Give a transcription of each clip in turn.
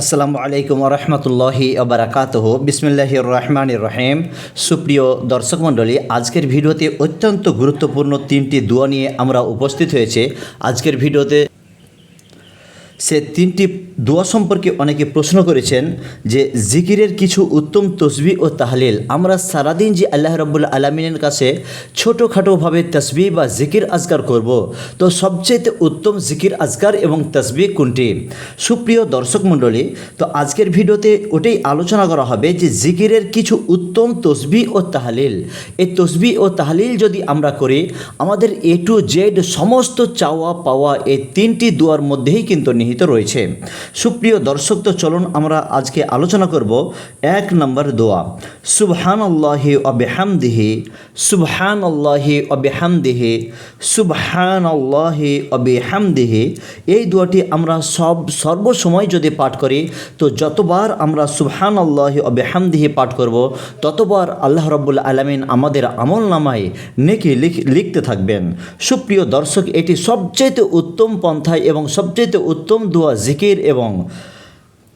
আসসালামু আলাইকুম রহমতুল্লাহি আবরাকাতহ বিসমিল্লাহ রহমান রহিম। সুপ্রিয় দর্শক মণ্ডলী, আজকের ভিডিওতে অত্যন্ত গুরুত্বপূর্ণ তিনটি দোয়া নিয়ে আমরা উপস্থিত হয়েছে। আজকের ভিডিওতে সে তিনটি দোয়া সম্পর্কে অনেকে প্রশ্ন করেছেন যে জিকিরের কিছু উত্তম তসবি ও তাহলিল। আমরা সারাদিন যে আল্লাহ রব্বুল আলমিনের কাছে ছোটোখাটোভাবে তসবি বা জিকির আজগার করব, তো সবচেয়ে উত্তম জিকির আজগার এবং তসবি কোনটি? সুপ্রিয় দর্শক মণ্ডলী, তো আজকের ভিডিওতে ওটাই আলোচনা করা হবে যে জিকিরের কিছু উত্তম তসবি ও তাহলিল। এই তসবি ও তাহলিল যদি আমরা করি, আমাদের এ টু জেড সমস্ত চাওয়া পাওয়া এই তিনটি দুয়ার মধ্যেই কিন্তু নিহিত রয়েছে। সুপ্রিয় দর্শক, তো চলুন আমরা আজকে আলোচনা করব এক নম্বর দোয়া। সুবহান আল্লাহি অবেহামদিহি সুবহান আল্লাহি অবেহামদিহি সুবহান আল্লাহি অবেহামদিহি এই দোয়াটি আমরা সব সর্বসময় যদি পাঠ করি, তো যতবার আমরা সুবহান আল্লাহি অবেহামদিহি পাঠ করব, ততবার আল্লাহ রব্বুল আলমিন আমাদের আমল নামায় নেকি লিখ- লিখতে থাকবেন। সুপ্রিয় দর্শক, এটি সবচেয়ে উত্তম পন্থায় এবং সবচেয়ে উত্তম দোয়া জিকির এবং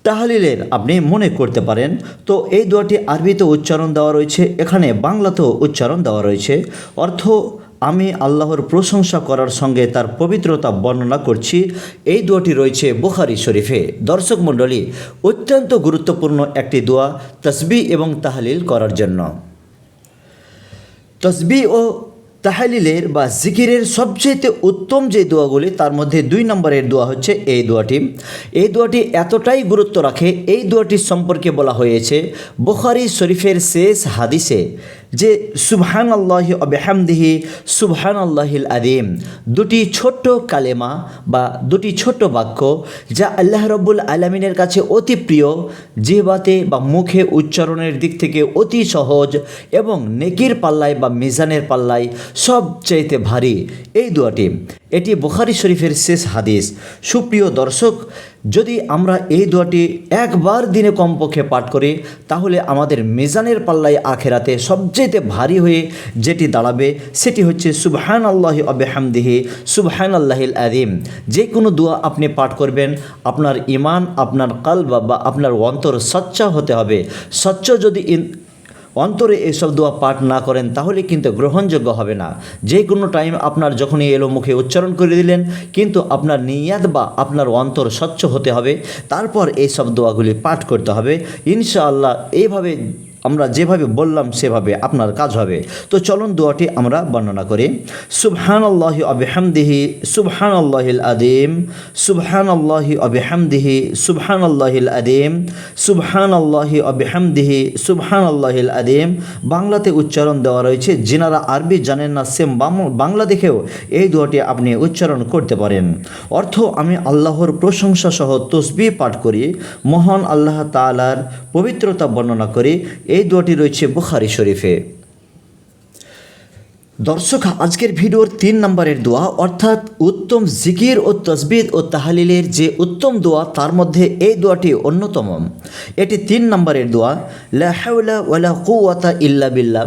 তাহলিলের আপনি মনে করতে পারেন। তো এই দোয়াটি আরবিতে উচ্চারণ দেওয়া রয়েছে, এখানে বাংলাতেও উচ্চারণ দেওয়া রয়েছে। অর্থ, আমি আল্লাহর প্রশংসা করার সঙ্গে তার পবিত্রতা বর্ণনা করছি। এই দোয়াটি রয়েছে বুখারি শরীফে। দর্শক মণ্ডলী, অত্যন্ত গুরুত্বপূর্ণ একটি দোয়া, তসবি এবং তাহলিল করার জন্য। তসবি ও তাহালিলের বা জিকিরের সবচেয়ে উত্তম যে দোয়াগুলি, তার মধ্যে দুই নম্বরের দোয়া হচ্ছে এই দোয়াটি। এই দোয়াটি এতটাই গুরুত্ব রাখে, এই দোয়াটি সম্পর্কে বলা হয়েছে বুখারি শরীফের শেষ হাদিসে। যে সুবহান আল্লাহ অবেহামদিহি সুবহান আল্লাহিল আদিম দুটি ছোট্ট কালেমা বা দুটি ছোট্ট বাক্য যা আল্লাহ রব্বুল আলমিনের কাছে অতি প্রিয় জিহবাতে বা মুখে উচ্চারণের দিক থেকে অতি সহজ এবং নেকির পাল্লায় বা মিজানের পাল্লায় সবচাইতে ভারী। এই দোয়াটি এটি বুখারি শরীফের শেষ হাদিস। সুপ্রিয় দর্শক, যদি আমরা এই দোয়াটি একবার দিনে কমপক্ষে পাঠ করি, তাহলে আমাদের মিজানের পাল্লায় আখেরাতে সবচেয়ে ভারী হয়ে যেটি দাঁড়াবে, সেটি হচ্ছে সুবহান আল্লাহ আবেহামদিহি সুবহান আল্লাহিল আদিম যে কোনো দোয়া আপনি পাঠ করবেন, আপনার ইমান আপনার কালবা বা আপনার অন্তর সচ্চা হতে হবে। স্বচ্ছ যদি অন্তরে এসব দোয়া পাঠ না করেন, তাহলে কিন্তু গ্রহণযোগ্য হবে না। যে কোনো টাইম আপনার যখনই এলো মুখে উচ্চারণ করে দিলেন, কিন্তু আপনার নিয়াদ বা আপনার অন্তর স্বচ্ছ হতে হবে। তারপর এইসব দোয়াগুলি পাঠ করতে হবে। ইনশাআল্লাহ, এইভাবে আমরা যেভাবে বললাম, সেভাবে আপনার কাজ হবে। তো চলুন দোয়াটি আমরা বর্ণনা করি। সুবহান আল্লাহ আবিহামদিহি সুবহান আল্লাহিল আদিম সুবহান আল্লাহি আবিহামদিহি সুবহান আল্লাহিল আদিম সুবহান আল্লাহি আবিহামদিহি সুবহান আল্লাহিল আদিম বাংলাতে উচ্চারণ দেওয়া রয়েছে, যিনারা আরবি জানেন না, সেম বাংলা দেখেও এই দোয়াটি আপনি উচ্চারণ করতে পারেন। অর্থ, আমি আল্লাহর প্রশংসা সহ তসবি পাঠ করি, মহান আল্লাহ তাআলার পবিত্রতা বর্ণনা করি এই দোয়াটি রয়েছে বুখারি শরীফে। দর্শক, আজকের ভিডিওর তিন নম্বরের দোয়া, অর্থাৎ উত্তম জিকির ও তসবিদ ও তাহালিলের যে উত্তম দোয়া, তার মধ্যে এই দোয়াটি অন্যতম। এটি তিন নম্বরের দোয়া, লা হাওলা ওয়ালা কুওয়াতা ইল্লা বিল্লাহ।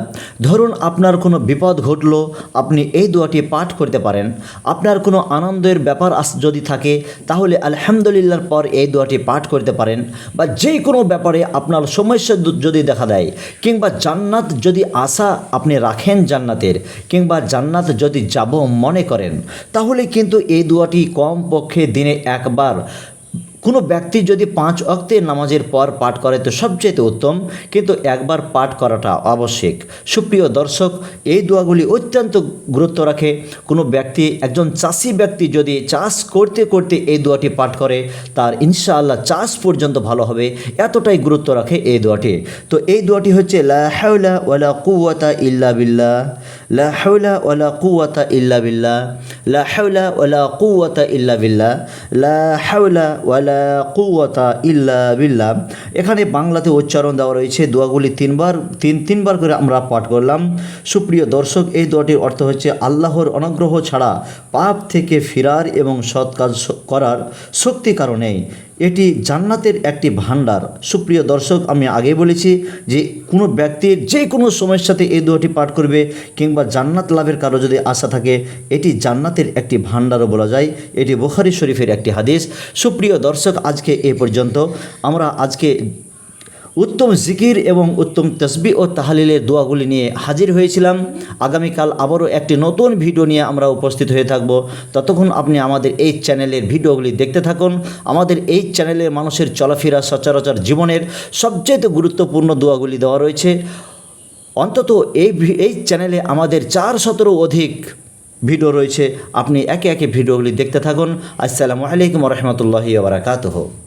ধরুন, আপনার কোনো বিপদ ঘটল, আপনি এই দোয়াটি পাঠ করতে পারেন। আপনার কোনো আনন্দের ব্যাপার আস, যদি থাকে, তাহলে আলহামদুলিল্লাহর পর এই দোয়াটি পাঠ করতে পারেন। বা যে কোনো ব্যাপারে আপনার সমস্যা যদি দেখা দেয়, কিংবা জান্নাত যদি আশা আপনি রাখেন জান্নাতের কিংবা জান্নাত যদি যাব মনে করেন তাহলে কিন্তু এই দোয়াটি কমপক্ষে দিনে একবার কোনো ব্যক্তি যদি পাঁচ অক্তের নামাজের পর পাঠ করে তো সবচেয়ে উত্তম, কিন্তু একবার পাঠ করাটা আবশ্যক। সুপ্রিয় দর্শক, এই দোয়াগুলি অত্যন্ত গুরুত্ব রাখে। কোনো ব্যক্তি, একজন চাষি ব্যক্তি যদি চাষ করতে করতে এই দোয়াটি পাঠ করে, তার ইনশাআল্লাহ চাষ পর্যন্ত ভালো হবে। এতটাই গুরুত্ব রাখে এই দোয়াটি। তো এই দোয়াটি হচ্ছে, লা হাওলা ওয়ালা ইল্লা বিল্লাহ। লা হাওলা ওয়ালা কুওয়াতা ইল্লা বিল্লাহ। লা হাওলা ওয়ালা কুওয়াতা ইল্লা বিল্লাহ। লা হাওলা ওয়ালা কুওয়াতা ইল্লা বিল্লা এখানে বাংলাতে উচ্চারণ দেওয়া রয়েছে, দোয়াগুলি তিনবার, তিন, তিনবার করে আমরা পাঠ করলাম। সুপ্রিয় দর্শক, এই দোয়াটির অর্থ হচ্ছে আল্লাহর অনুগ্রহ ছাড়া পাপ থেকে ফিরার এবং সৎ কাজ করার শক্তি কারণেই এটি জান্নাতের একটি ভাণ্ডার। সুপ্রিয় দর্শক, আমি আগে বলেছি যে কোনো ব্যক্তির যে কোনো সমস্যাতে এই দোয়াটি পাঠ করবে কিংবা জান্নাত লাভের কারও যদি আশা থাকে, এটি জান্নাতের একটি ভাণ্ডারও বলা যায়। এটি বোখারি শরীফের একটি হাদিস। সুপ্রিয় দর্শক, আজকে এ পর্যন্ত। আমরা আজকে উত্তম জিকির এবং উত্তম তসবি ও তাহালিলের দোয়াগুলি নিয়ে হাজির হয়েছিলাম। আগামীকাল আবারও একটি নতুন ভিডিও নিয়ে আমরা উপস্থিত হয়ে থাকব। ততক্ষণ আপনি আমাদের এই চ্যানেলের ভিডিওগুলি দেখতে থাকুন। আমাদের এই চ্যানেলের মানুষের চলাফেরা, সচরাচর জীবনের সবচেয়ে গুরুত্বপূর্ণ দোয়াগুলি দেওয়া রয়েছে। অন্তত এই এই চ্যানেলে আমাদের চার শতরও অধিক ভিডিও রয়েছে। আপনি একে একে ভিডিওগুলি দেখতে থাকুন। আসসালামু আলাইকুম রহমতুল্লাহি বারাকাতহ।